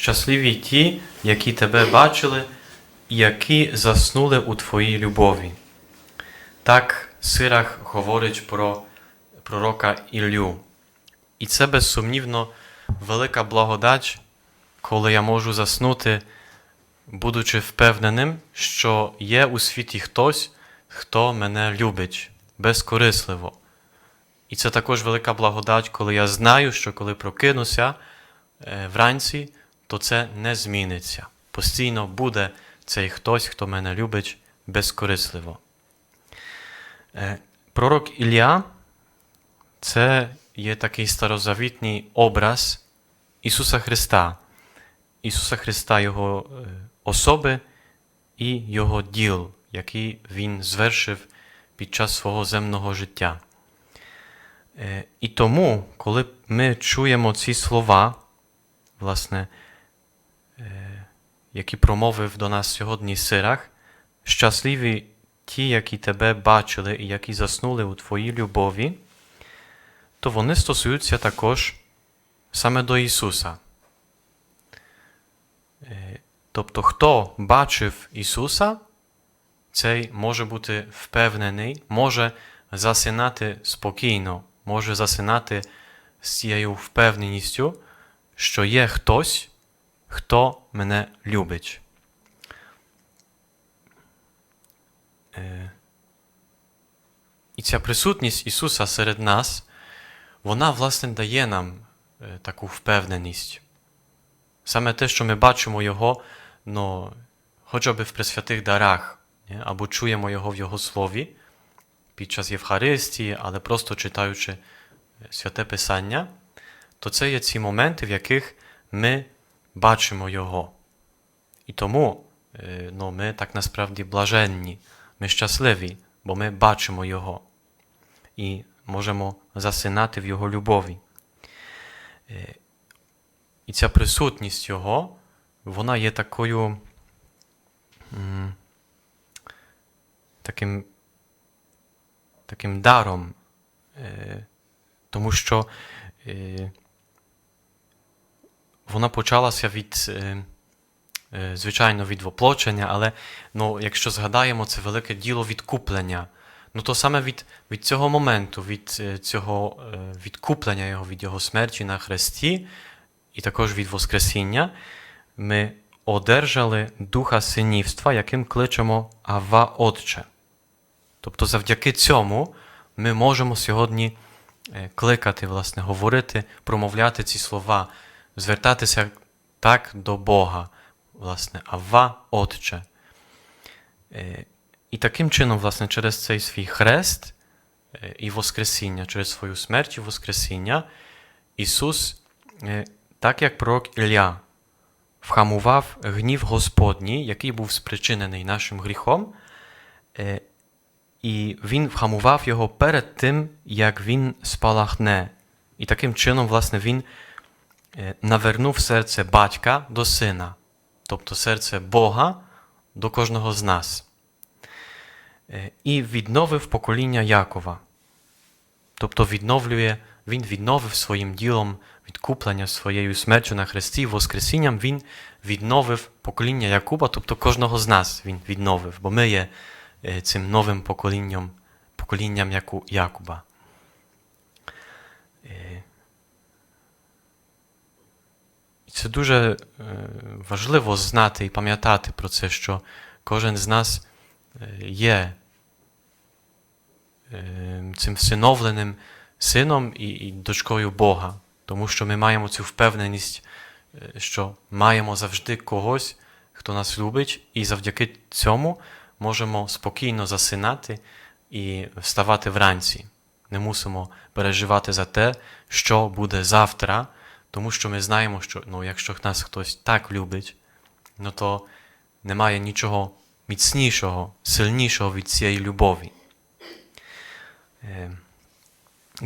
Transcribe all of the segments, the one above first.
Щасливі ті, які тебе бачили, які заснули у твоїй любові. Так Сирах говорить про пророка Іллю. І це безсумнівно велика благодать, коли я можу заснути, будучи впевненим, що є у світі хтось, хто мене любить безкорисливо. І це також велика благодать, коли я знаю, що коли прокинуся е, вранці, то це не зміниться. Постійно буде цей хтось, хто мене любить безкорисливо. Е, Пророк Ілля це є такий старозавітній образ Ісуса Христа, Ісуса Христа, Його е, особи і Його діл, які Він звершив під час свого земного життя. Е, І тому, коли ми чуємо ці слова, власне, які промовив до нас сьогодні Сирах, щасливі ті, які тебе бачили і які заснули у твоїй любові, то вони стосуються також саме до Ісуса. Е, Тобто, хто бачив Ісуса, цей може бути впевнений, може засинати спокійно, може засинати з цією впевненістю, що є хтось, хто мене любить. Е, І ця присутність Ісуса серед нас, вона, власне, дає нам е, таку впевненість. Саме те, що ми бачимо Його, ну, хоча б в пресвятих дарах, або чуємо Його в Його слові під час Євхаристії, але просто читаючи е, святе Писання, то це є ці моменти, в яких ми бачимо Його. І тому е, ну, ми так насправді блаженні, ми щасливі, бо ми бачимо Його і можемо засинати в Його любові. Е, І ця присутність Його, вона є такою таким, таким даром, е, тому що вона почалася від, е, е, звичайно, від воплочення, але ну, якщо згадаємо, це велике діло відкуплення. Ну то саме від, від цього моменту, від е, цього відкуплення його, від його смерті на хресті, і також від Воскресіння, ми одержали духа синівства, яким кличемо Ава Отче. Тобто завдяки цьому ми можемо сьогодні кликати, власне, говорити, промовляти ці слова, звертатися так до Бога, власне, Ава Отче. Е, І таким чином, власне, через цей свій хрест е, і Воскресіння, через свою смерть і Воскресіння, Ісус, е, так як пророк Ілля, вхамував гнів Господній, який був спричинений нашим гріхом, і Він вхамував його перед тим, як він спалахне. І таким чином, власне, він навернув серце батька до сина, тобто серце Бога до кожного з нас. Е, І відновив покоління Якова. Тобто відновлює, він відновив своїм ділом відкуплення своєю смертю на хресті, Воскресінням він відновив покоління Якуба, тобто кожного з нас він відновив, бо ми є е, цим новим поколінням, поколінням Яку- Якуба. Е, І це дуже е, важливо знати і пам'ятати про це, що кожен з нас е, є е, цим всиновленим сином і, дочкою Бога, тому що ми маємо цю впевненість, що маємо завжди когось, хто нас любить, і завдяки цьому можемо спокійно засинати і вставати вранці. Не мусимо переживати за те, що буде завтра, тому що ми знаємо, що ну, якщо нас хтось так любить, ну то немає нічого міцнішого, сильнішого від цієї любові. Е,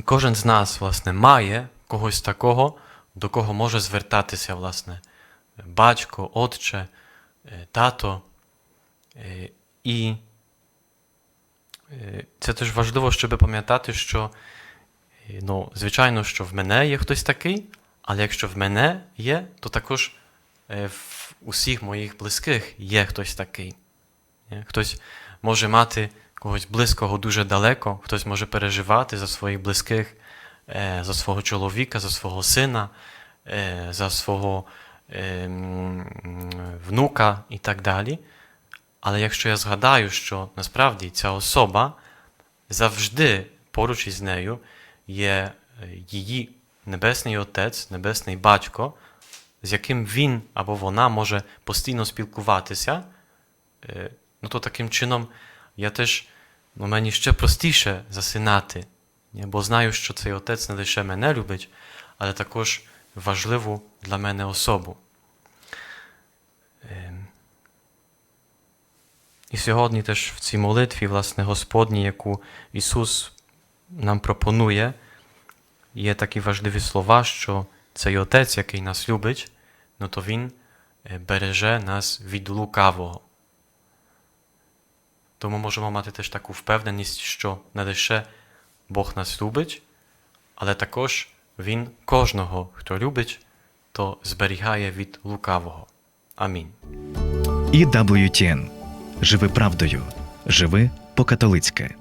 Кожен з нас, власне, має когось такого, до кого може звертатися, власне, батько, отче, е, тато. Е, І це теж важливо, щоб пам'ятати, що, ну, звичайно, що в мене є хтось такий, але якщо в мене є, то також е, в усіх моїх близьких є хтось такий. Хтось може мати когось близького дуже далеко, хтось може переживати за своїх близьких, е, за свого чоловіка, за свого сина, е, за свого е, внука і так далі. Але якщо я згадаю, що насправді ця особа завжди поруч із нею є е, її небесний отець, небесний батько, з яким він або вона може постійно спілкуватися, е, ну то таким чином я теж ну, мені ще простіше засинати, бо знаю, що цей отець не лише мене любить, але також важливу для мене особу. Ем. І сьогодні теж в цій молитві, власне, Господній, яку Ісус нам пропонує, є такі важливі слова, що цей Отець, який нас любить, ну то Він е, береже нас від лукавого. Тому можемо мати теж таку впевненість, що не лише Бог нас любить, але також Він кожного, хто любить, то зберігає від лукавого. Амінь. І WTN. Живи правдою. Живи по-католицьки.